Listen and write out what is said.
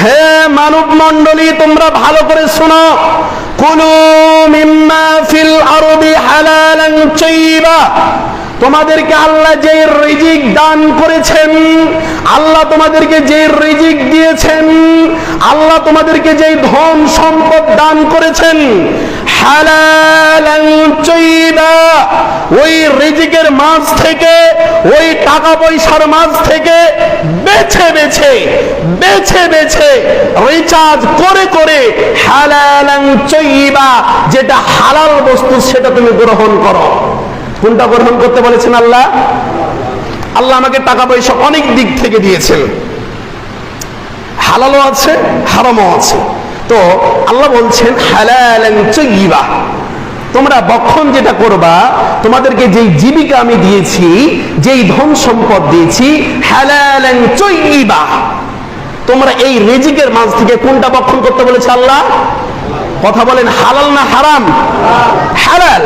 হে মানব মণ্ডলী তোমরা ভালো করে শোনো। তাইয়্যিবা তোমাদেরকে আল্লাহ যে রিজিক দান করেছেন, আল্লাহ তোমাদেরকে যে রিজিক দিয়েছেন, আল্লাহ তোমাদেরকে যে ধন সম্পদ দান করেছেন, হালালান ওই রিজিকের মাঝ থেকে, ওই টাকা পয়সার মাঝ থেকে বেছে বেছে বেছে বেছে রিচার্জ করে করে হালালান তাইয়্যিবা যেটা হালাল বস্তু সেটা তুমি গ্রহণ করো। কোনটা গ্রহণ করতে বলেছেন আল্লাহ? আল্লাহ আমাকে টাকা পয়সা অনেক দিক থেকে দিয়েছেন। হালালও আছে, হারামও আছে। তো আল্লাহ বলছেন হালালান তাইয়্যিবা তোমরা বক্ষণ যেটা করবা, তোমাদেরকে যেই জীবিকা আমি দিয়েছি, যেই ধন সম্পদ দিয়েছি তোমরা এই রেজিকের মাঝ থেকে কোনটা বক্ষণ করতে বলেছে আল্লাহ? কথা বলেন হালাল না হারাম? হালাল।